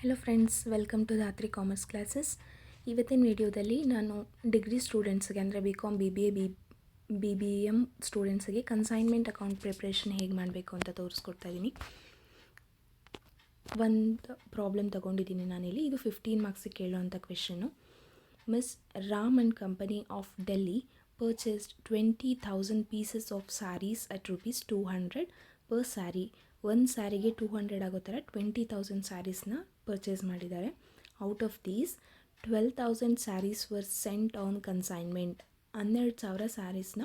Hello friends welcome to Dhatri commerce classes ಇವತ್ತಿನ ವಿಡಿಯೋದಲ್ಲಿ ನಾನು ಡಿಗ್ರಿ ಸ್ಟೂಡೆಂಟ್ಸ್ಗೆ ಅಂದರೆ B com B B A B B B M ಸ್ಟೂಡೆಂಟ್ಸ್ಗೆ ಕನ್ಸೈನ್ಮೆಂಟ್ ಅಕೌಂಟ್ ಪ್ರಿಪ್ರೇಷನ್ ಹೇಗೆ ಮಾಡಬೇಕು ಅಂತ ತೋರಿಸ್ಕೊಡ್ತಾ ಇದ್ದೀನಿ ಒಂದು ಪ್ರಾಬ್ಲಮ್ ತೊಗೊಂಡಿದ್ದೀನಿ ನಾನಿಲ್ಲಿ. ಇದು ಫಿಫ್ಟೀನ್ ಮಾರ್ಕ್ಸಿಗೆ ಕೇಳುವಂಥ question miss Ram and company of Delhi purchased twenty thousand pieces of saris at rupees two hundred per sari ಒಂದು ಸ್ಯಾರಿಗೆ ಟೂ ಹಂಡ್ರೆಡ್ ಆಗೋ ಥರ ಟ್ವೆಂಟಿ ತೌಸಂಡ್ ಸ್ಯಾರೀಸ್ನ ಪರ್ಚೇಸ್ ಮಾಡಿದ್ದಾರೆ. Out of these twelve thousand saris were sent on consignment ಹನ್ನೆರಡು ಸಾವಿರ ಸ್ಯಾರೀಸ್ನ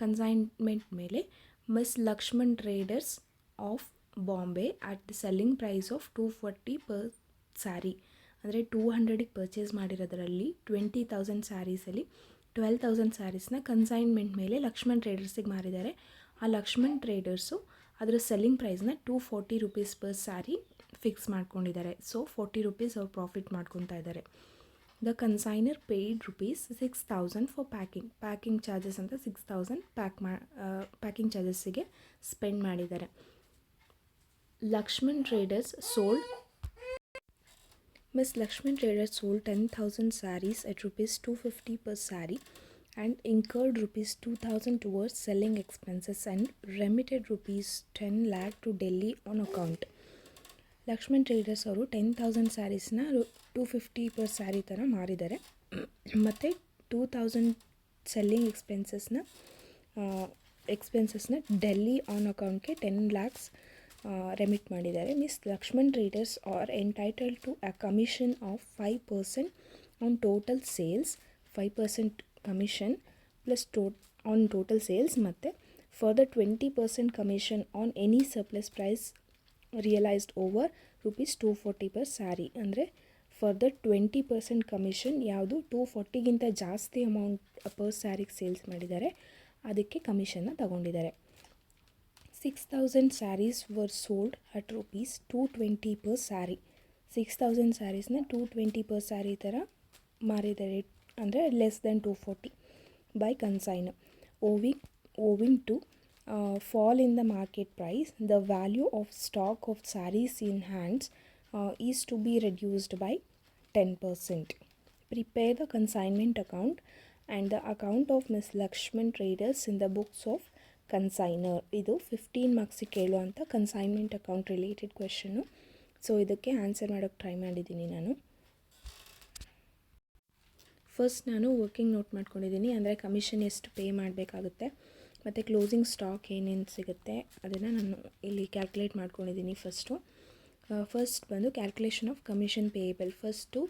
consignment ಮೇಲೆ miss Lakshman traders of Bombay at the selling price of two forty per sari ಅಂದರೆ ಟೂ ಹಂಡ್ರೆಡಿಗೆ ಪರ್ಚೇಸ್ ಮಾಡಿರೋದರಲ್ಲಿ ಟ್ವೆಂಟಿ ತೌಸಂಡ್ ಸ್ಯಾರೀಸಲ್ಲಿ ಟ್ವೆಲ್ ತೌಸಂಡ್ ಸ್ಯಾರೀಸ್ನ consignment ಮೇಲೆ ಲಕ್ಷ್ಮಣ್ ಟ್ರೇಡರ್ಸಿಗೆ ಮಾರಿದ್ದಾರೆ. ಆ ಲಕ್ಷ್ಮಣ್ ಟ್ರೇಡರ್ಸು ಅದರ selling ಪ್ರೈಸ್ನ two forty rupees per sari fix ಮಾಡ್ಕೊಂಡಿದ್ದಾರೆ. ಸೊ ಫೋರ್ಟಿ ರುಪೀಸ್ ಅವ್ರು ಪ್ರಾಫಿಟ್ ಮಾಡ್ಕೊತಾ ಇದ್ದಾರೆ. The consignor paid rupees six thousand for packing packing charges ಅಂತ ಸಿಕ್ಸ್ ತೌಸಂಡ್ ಪ್ಯಾಕ್ ಮಾ ಪ್ಯಾಕಿಂಗ್ ಚಾರ್ಜಸ್ಸಿಗೆ ಸ್ಪೆಂಡ್ ಮಾಡಿದ್ದಾರೆ. Lakshman traders sold Miss Lakshman Traders sold 10,000 sarees at rupees 250 per saree. And incurred rupees 2,000 towards selling expenses and remitted rupees 10 lakh to Delhi on account. Lakshman traders ಅವರು ten thousand ಸ್ಯಾರೀಸ್ನ two fifty per sari ಥರ ಮಾರಿದ್ದಾರೆ. ಮತ್ತು two thousand selling ಎಕ್ಸ್ಪೆನ್ಸಸ್ನ ಎಕ್ಸ್ಪೆನ್ಸಸ್ನ Delhi on ಅಕೌಂಟ್ಗೆ ten lakhs remit ಮಾಡಿದ್ದಾರೆ. Miss Lakshman traders are entitle to a commission of five percent on total sales five percent commission plus to on total sales ಮತ್ತು further twenty percent commission on any surplus price realised over rupees two forty per sari ಅಂದರೆ further twenty percent commission ಯಾವುದು two ಫೋರ್ಟಿಗಿಂತ ಜಾಸ್ತಿ amount per ಸ್ಯಾರಿಗೆ sales ಮಾಡಿದ್ದಾರೆ, ಅದಕ್ಕೆ ಕಮಿಷನ್ನ ತಗೊಂಡಿದ್ದಾರೆ. Six thousand saris were sold at rupees two twenty per sari six thousand ಸ್ಯಾರೀಸ್ನ two twenty per sari ಥರ ಮಾರಿದ್ದಾರೆ. ಅಂದರೆ less than two forty by consign ಓವಿ owing to fall in the market price the value of stock of saris in hands is to be reduced by ten percent prepare the consignment account and the account of miss Lakshman traders in the books of consignor ಇದು fifteen ಮಾರ್ಕ್ಸಿಗೆ ಕೇಳು ಅಂತ consignment account related question so ಇದಕ್ಕೆ answer ಮಾಡೋಕ್ಕೆ try ಮಾಡಿದ್ದೀನಿ ನಾನು. First ನಾನು working note ಮಾಡ್ಕೊಂಡಿದ್ದೀನಿ, ಅಂದರೆ ಕಮಿಷನ್ ಎಷ್ಟು ಪೇ ಮಾಡಬೇಕಾಗುತ್ತೆ, ಮತ್ತು ಕ್ಲೋಸಿಂಗ್ ಸ್ಟಾಕ್ ಏನೇನು ಸಿಗುತ್ತೆ, ಅದನ್ನು ನಾನು ಇಲ್ಲಿ ಕ್ಯಾಲ್ಕುಲೇಟ್ ಮಾಡ್ಕೊಂಡಿದ್ದೀನಿ ಫಸ್ಟು ಫಸ್ಟ್ ಬಂದು calculation of commission payable first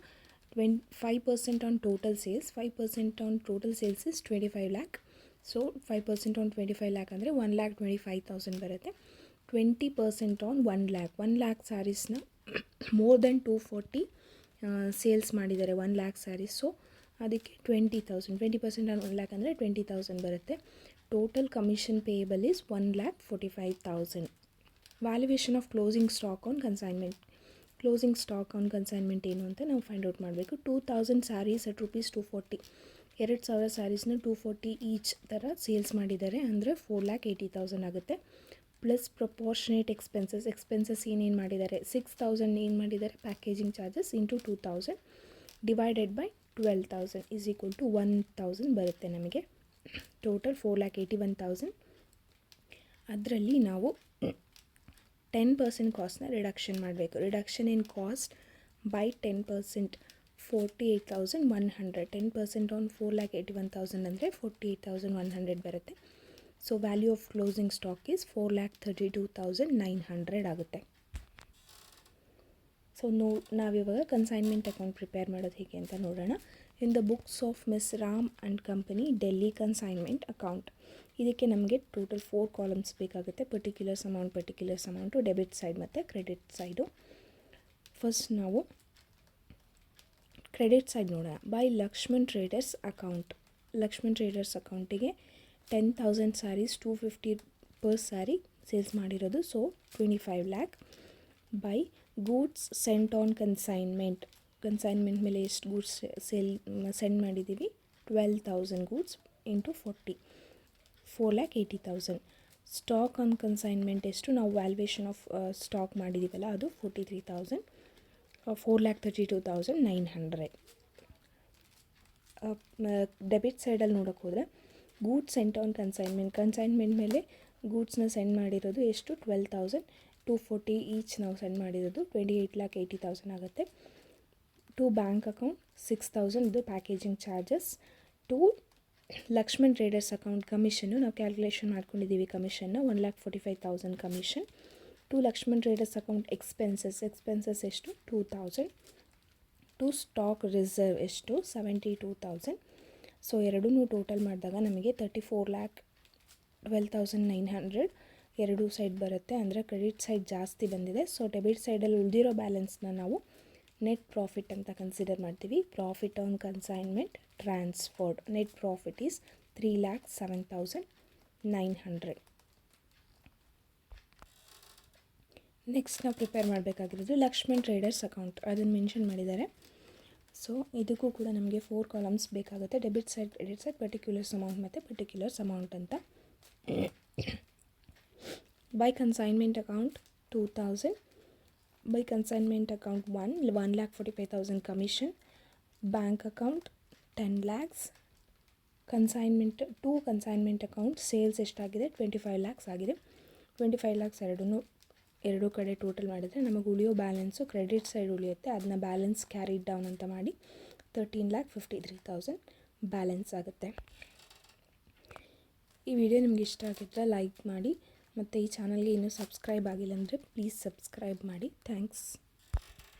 ಟ್ವೆನ್ five percent on total sales five percent on total sales is twenty five lakh so five percent on twenty five lakh ಅಂದರೆ one lakh twenty five thousand ಬರುತ್ತೆ twenty percent on one lakh one lakh ಸ್ಯಾರೀಸ್ನ more than two forty sales ಮಾಡಿದ್ದಾರೆ one lakh saris so ಅದಕ್ಕೆ twenty thousand twenty percent on one lakh ಅಂದರೆ twenty thousand ಬರುತ್ತೆ. Total commission payable is one lakh forty five thousand valuation of closing stock on consignment closing stock on consignment ಏನು ಅಂತ ನಾವು find out ಮಾಡಬೇಕು. Two thousand saris at rupees two forty ಎರಡು ಸಾವಿರ ಸ್ಯಾರೀಸ್ನ two forty each ಥರ sales ಮಾಡಿದ್ದಾರೆ ಅಂದರೆ ಫೋರ್ ಲ್ಯಾಕ್ ಏಯ್ಟಿ ತೌಸಂಡ್ ಆಗುತ್ತೆ. ಪ್ಲಸ್ ಪ್ರಪೋರ್ಷನೇಟ್ ಎಕ್ಸ್ಪೆನ್ಸಸ್ ಎಕ್ಸ್ಪೆನ್ಸಸ್ ಏನೇನು ಮಾಡಿದ್ದಾರೆ? ಸಿಕ್ಸ್ ತೌಸಂಡ್ ಏನು ಮಾಡಿದ್ದಾರೆ? Packaging charges into two thousand divided by twelve thousand is equal to one thousand ಬರುತ್ತೆ ನಮಗೆ. Total four lakh eighty one thousand ಅದರಲ್ಲಿ ನಾವು ಟೆನ್ ಪರ್ಸೆಂಟ್ ಕಾಸ್ಟ್ನ ರಿಡಕ್ಷನ್ ಮಾಡಬೇಕು. Reduction in cost by ten percent forty eight thousand one hundred ten percent on four lakh eighty one thousand ಅಂದರೆ forty eight thousand one hundred ಬರುತ್ತೆ. So value of closing stock is four lakh thirty two thousand nine hundred ಆಗುತ್ತೆ. So no ನಾವಿವಾಗ consignment account prepare ಮಾಡೋದು ಹೇಗೆ ಅಂತ ನೋಡೋಣ. In the books of miss Ram and company Delhi consignment account ಇದಕ್ಕೆ ನಮಗೆ total four columns ಬೇಕಾಗುತ್ತೆ. Particulars amount particulars amount debit side ಮತ್ತು ಕ್ರೆಡಿಟ್ ಸೈಡು ಫಸ್ಟ್ ನಾವು ಕ್ರೆಡಿಟ್ ಸೈಡ್ ನೋಡೋಣ. By Lakshman traders account Lakshman traders ಅಕೌಂಟಿಗೆ ten thousand saris two fifty per sari sales ಮಾಡಿರೋದು. So twenty five lakh by goods sent on consignment consignment ಮೇಲೆ ಎಷ್ಟು goods sale send ಮಾಡಿದ್ದೀವಿ? Twelve thousand goods into forty four lakh eighty thousand stock on consignment ಎಷ್ಟು? ನಾವು valuation of stock ಮಾಡಿದ್ದೀವಲ್ಲ, ಅದು forty three thousand four lakh thirty two thousand nine hundred debit ಸೈಡಲ್ಲಿ ನೋಡೋಕೆ ಹೋದರೆ, goods sent on consignment consignment ಮೇಲೆ ಗೂಡ್ಸ್ನ send ಮಾಡಿರೋದು ಎಷ್ಟು? Twelve thousand two forty each ನಾವು ಸೆಂಡ್ ಮಾಡಿರೋದು. Twenty eight lakh eighty thousand ಆಗುತ್ತೆ. To bank account six thousand ಇದು packaging charges to Lakshman traders account commission ನಾವು ಕ್ಯಾಲ್ಕುಲೇಷನ್ ಮಾಡ್ಕೊಂಡಿದ್ದೀವಿ ಕಮಿಷನ್ನ one lakh forty five thousand commission to Lakshman traders account expenses expenses ಎಷ್ಟು? Two thousand to stock reserve ಎಷ್ಟು? Seventy two thousand so ಎರಡೂ total ಮಾಡಿದಾಗ ನಮಗೆ thirty four lakh twelve thousand nine hundred ಎರಡೂ side ಬರುತ್ತೆ. ಅಂದರೆ credit side ಜಾಸ್ತಿ ಬಂದಿದೆ. ಸೊ ಡೆಬಿಟ್ ಸೈಡಲ್ಲಿ ಉಳಿದಿರೋ ಬ್ಯಾಲೆನ್ಸ್ನ ನಾವು ನೆಟ್ ಪ್ರಾಫಿಟ್ ಅಂತ ಕನ್ಸಿಡರ್ ಮಾಡ್ತೀವಿ. Profit on consignment transferred net profit is three lakh seven thousand nine hundred next ನಾವು ಪ್ರಿಪೇರ್ ಮಾಡಬೇಕಾಗಿರೋದು ಲಕ್ಷ್ಮಣ್ ಟ್ರೇಡರ್ಸ್ ಅಕೌಂಟ್ ಅದನ್ನು ಮೆನ್ಷನ್ ಮಾಡಿದ್ದಾರೆ. ಸೊ ಇದಕ್ಕೂ ಕೂಡ ನಮಗೆ ಫೋರ್ ಕಾಲಮ್ಸ್ ಬೇಕಾಗುತ್ತೆ. Debit side credit side particulars amount ಮತ್ತು ಪರ್ಟಿಕ್ಯುಲರ್ಸ್ ಅಮೌಂಟ್ ಅಂತ. By consignment account two thousand by consignment account one one lakh forty five thousand commission bank account ten lakhs consignment two consignment account sales ಎಷ್ಟಾಗಿದೆ? Twenty five lakhs ಆಗಿದೆ. Twenty five lakhs ಎರಡೂ ಎರಡೂ ಕಡೆ total ಮಾಡಿದರೆ ನಮಗೆ ಉಳಿಯೋ balance credit side ಉಳಿಯುತ್ತೆ. ಅದನ್ನ ಬ್ಯಾಲೆನ್ಸ್ ಕ್ಯಾರಿಡ್ ಡೌನ್ ಅಂತ ಮಾಡಿ thirteen lakh fifty three thousand balance ಆಗುತ್ತೆ. ಈ ವಿಡಿಯೋ ನಿಮ್ಗೆ ಇಷ್ಟ ಆಗಿದ್ದರೆ ಲೈಕ್ ಮಾಡಿ. ಮತ್ತು ಈ ಚಾನಲ್ಗೆ ಇನ್ನೂ ಸಬ್ಸ್ಕ್ರೈಬ್ ಆಗಿಲ್ಲ ಅಂದರೆ ಪ್ಲೀಸ್ ಸಬ್ಸ್ಕ್ರೈಬ್ ಮಾಡಿ. ಥ್ಯಾಂಕ್ಸ್.